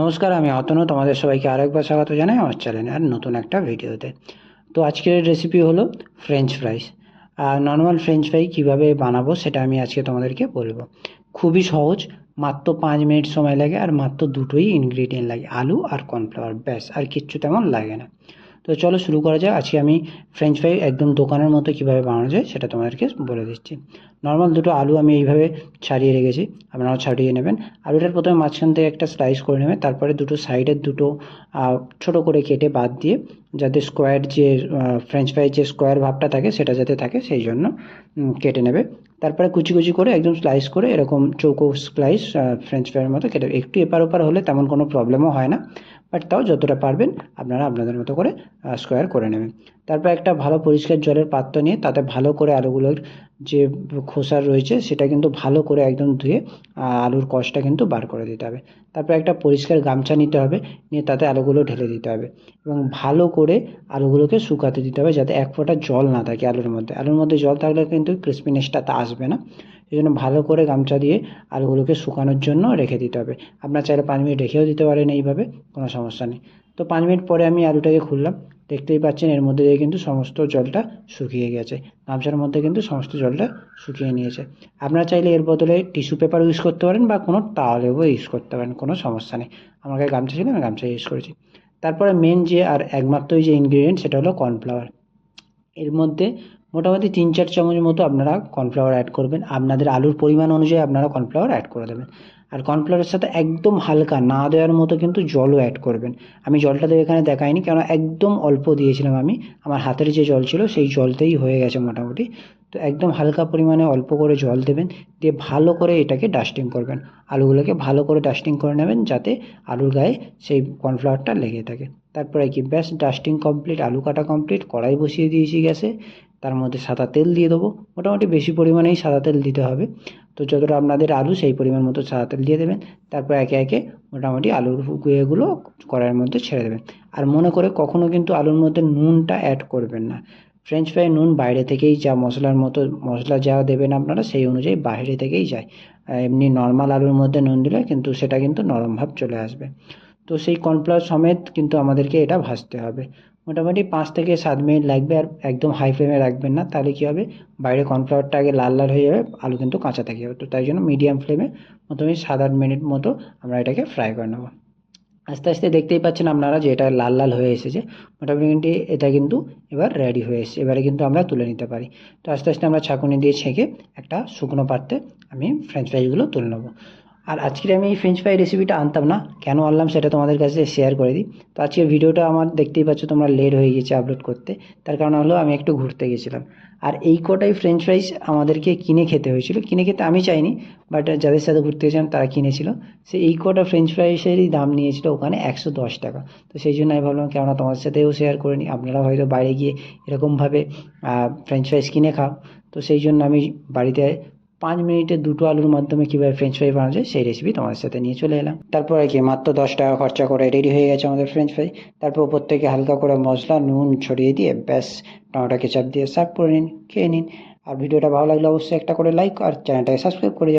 নমস্কার, আমি অতনু, তোমাদের সবাইকে আরেকবার স্বাগত জানাই আমার চ্যানেলে আর নতুন একটা ভিডিওতে। তো আজকের রেসিপি হলো ফ্রেঞ্চ ফ্রাইস আর নর্মাল ফ্রেঞ্চ ফ্রাই কীভাবে বানাবো সেটা আমি আজকে তোমাদেরকে বলব। খুবই সহজ, মাত্র পাঁচ মিনিট সময় লাগে আর মাত্র দুটোই ইনগ্রিডিয়েন্ট লাগে, আলু আর কর্নফ্লাওয়ার ব্যাস, আর কিচ্ছু তেমন লাগে না। তো চলো শুরু করা যাক। আজকে আমি ফ্রেঞ্চ ফ্রাই একদম দোকানের মতো কীভাবে বানানো যায় সেটা তোমাদেরকে বলে দিচ্ছি। নর্মাল দুটো আলু আমি এইভাবে ছাড়িয়ে রেখেছি, আপনারাও ছাড়িয়ে নেবেন। আলুটার প্রথমে মাঝখান থেকে একটা স্লাইস করে নেবেন, তারপরে দুটো সাইডের দুটো ছোট করে কেটে বাদ দিয়ে যাতে স্কোয়ার যে ফ্রেঞ্চ ফ্রাই যে স্কোয়ার ভাবটা থাকে সেটা যাতে থাকে সেই জন্য কেটে নেবে। তারপরে কুচি কুচি করে একদম স্লাইস করে এরকম চৌকো স্লাইস ফ্রেঞ্চ ফ্রাইয়ের মতো কেটে, একটু এপার ওপার হলে তেমন কোনো প্রবলেমও হয় না। বাট তাও যতটা পারবেন আপনারা আপনাদের মতো করে স্কোয়ার করে নেবেন। তারপর একটা ভালো পরিষ্কার জলের পাত্র নিয়ে তাতে ভালো করে আলুগুলোর যে খোসা রয়েছে সেটা কিন্তু ভালো করে একদম ধুয়ে আলুর কষটা কিন্তু বার করে দিতে হবে। তারপর একটা পরিষ্কার গামছা নিতে হবে, নিয়ে তাতে আলুগুলো ঢেলে দিতে হবে এবং ভালো করে আলুগুলোকে শুকাতে দিতে হবে যাতে এক ফোঁটা জল না থাকে আলুর মধ্যে। আলুর মধ্যে জল থাকলে কিন্তু ক্রিসপিনেসটা আসবে না। এই জন্য ভালো করে গামছা দিয়ে আলুগুলোকে শুকানোর জন্য রেখে দিতে হবে। আপনার চাইলে পাঁচ মিনিট রেখেও দিতে পারেন এইভাবে, কোনো সমস্যা নেই। তো পাঁচ মিনিট পরে আমি আলুটাকে খুললাম। দেখতেই পাচ্ছেন এর মধ্যে দিয়ে কিন্তু সমস্ত জলটা শুকিয়ে গেছে। গামছার মধ্যে কিন্তু সমস্ত জলটা শুকিয়ে নিয়েছে। আপনারা চাইলে এর বদলে টিস্যু পেপার ইউজ করতে পারেন বা কোনো টাওয়ালেও ইউজ করতে পারেন, কোনো সমস্যা নেই। আমার কাছে গামছা ছিল, আমি গামছা ইউজ করেছি। তারপরে মেন যে আর একমাত্রই যে ইনগ্রিডিয়েন্ট সেটা হলো কর্নফ্লাওয়ার এর মধ্যে মোটামুটি তিন চার চামচ মতো আপনারা কর্নফ্লাওয়ার অ্যাড করবেন। আপনাদের আলুর পরিমাণ অনুযায়ী আপনারা কর্নফ্লাওয়ার অ্যাড করে দেবেন। আর কর্নফ্লাওয়ারের সাথে একদম হালকা না দেওয়ার মতো কিন্তু জলও অ্যাড করবেন। আমি জলটা তো এখানে দেখাইনি কেন একদম অল্প দিয়েছিলাম আমি। আমার হাতের যে জল ছিল, সেই জলতেই হয়ে গেছে মোটামুটি। তো একদম হালকা পরিমাণে অল্প করে জল দেবেন, দিয়ে ভালো করে এটাকে ডাস্টিং করবেন। আলুগুলোকে ভালো করে ডাস্টিং করে নেবেন, যাতে আলুর গায়ে সেই কর্নফ্লাওয়ারটা লেগে থাকে। তারপরে কি, ব্যাস ডাস্টিং কমপ্লিট আলু কাটা কমপ্লিট কড়াই বসিয়ে দিয়েছি গ্যাসে। তার মধ্যে সাদা তেল দিয়ে দেবো। মোটামুটি বেশি পরিমাণেই সাদা তেল দিতে হবে। তো যতটা আপনাদের আলু, সেই পরিমাণ মতো সাদা তেল দিয়ে দেবেন। তারপর একে একে মোটামুটি আলুর গুঁড়োগুলো কড়াইয়ের মধ্যে ছেড়ে দেবেন। আর মনে করে কখনো কিন্তু আলুর মধ্যে নুনটা অ্যাড করবেন না। ফ্রেঞ্চ ফ্রাই নুন বাইরে থেকেই যা মশলার মতো, মশলা যা দেবেন আপনারা, সেই অনুযায়ী বাইরে থেকেই যায়। এমনি নর্মাল আলুর মধ্যে নুন দিলে কিন্তু সেটা কিন্তু নরম ভাব চলে আসবে। তো সেই কর্নফ্লাওয়ার সমেত কিন্তু আমাদেরকে এটা ভাজতে হবে। মোটামুটি পাঁচ থেকে সাত মিনিট লাগবে আর একদম হাই ফ্লেমে রাখবেন না। তাহলে কী হবে? বাইরে কর্নফ্লাওয়ারটা আগে লাল লাল হয়ে যাবে, আলু কিন্তু কাঁচা থেকে তো তাই জন্য মিডিয়াম ফ্লেমে মোটামুটি সাত আট মিনিট মতো আমরা এটাকে ফ্রাই করে নেব। আস্তে আস্তে দেখতেই পাচ্ছেন আপনারা যে এটা লাল লাল হয়ে এসেছে। মোটামুটি এটা কিন্তু এবার রেডি হয়ে এসেছে। এবারে কিন্তু আমরা তুলে নিতে পারি। তো আস্তে আস্তে আমরা ছাঁকুনি দিয়ে ছেঁকে একটা শুকনো পাত্রে আমি ফ্রেঞ্চ ফ্রাইগুলো তুলে নেব। আর আজকের আমি এই ফ্রেঞ্চ ফ্রাই রেসিপিটা আনতাম না। কেন আনলাম সেটা তোমাদের কাছে শেয়ার করে দিই। তো আজকের ভিডিওটা আমার দেখতেই পাচ্ছ তোমরা লেট হয়ে গেছে আপলোড করতে। তার কারণ হলো আমি একটু ঘুরতে গেছিলাম। আর এই কটাই ফ্রেঞ্চ ফ্রাইস আমাদেরকে কিনে খেতে হয়েছিল। কিনে খেতে আমি চাইনি বাট যাদের সাথে ঘুরতে গেছিলাম তারা কিনেছিল। সে এই কটা ফ্রেঞ্চ ফ্রাইসেরই দাম নিয়েছিল ওখানে একশো দশ টাকা। তো সেই জন্য আমি ভাবলাম, কেননা তোমার সাথেও শেয়ার করে নিই। আপনারা হয়তো বাইরে গিয়ে এরকমভাবে ফ্রেঞ্চ ফ্রাইস কিনে খাও। তো সেই জন্য আমি বাড়িতে পাঁচ মিনিটে দুটো আলুর মাধ্যমে কীভাবে ফ্রেঞ্চ ফ্রাই বানানো যায়, সেই রেসিপি তোমাদের সাথে নিয়ে চলে এলাম। তারপরে কি, মাত্র দশ টাকা খরচা করে রেডি হয়ে গেছে আমাদের ফ্রেঞ্চ ফ্রাই তারপর উপর থেকে হালকা করে মশলা, নুন ছড়িয়ে দিয়ে ব্যাস, টমেটো কেচাপ দিয়ে সার্ভ করে নিন, খেয়ে নিন। আর ভিডিওটা ভালো লাগলে অবশ্যই একটা করে লাইক আর চ্যানেলটাকে সাবস্ক্রাইব করে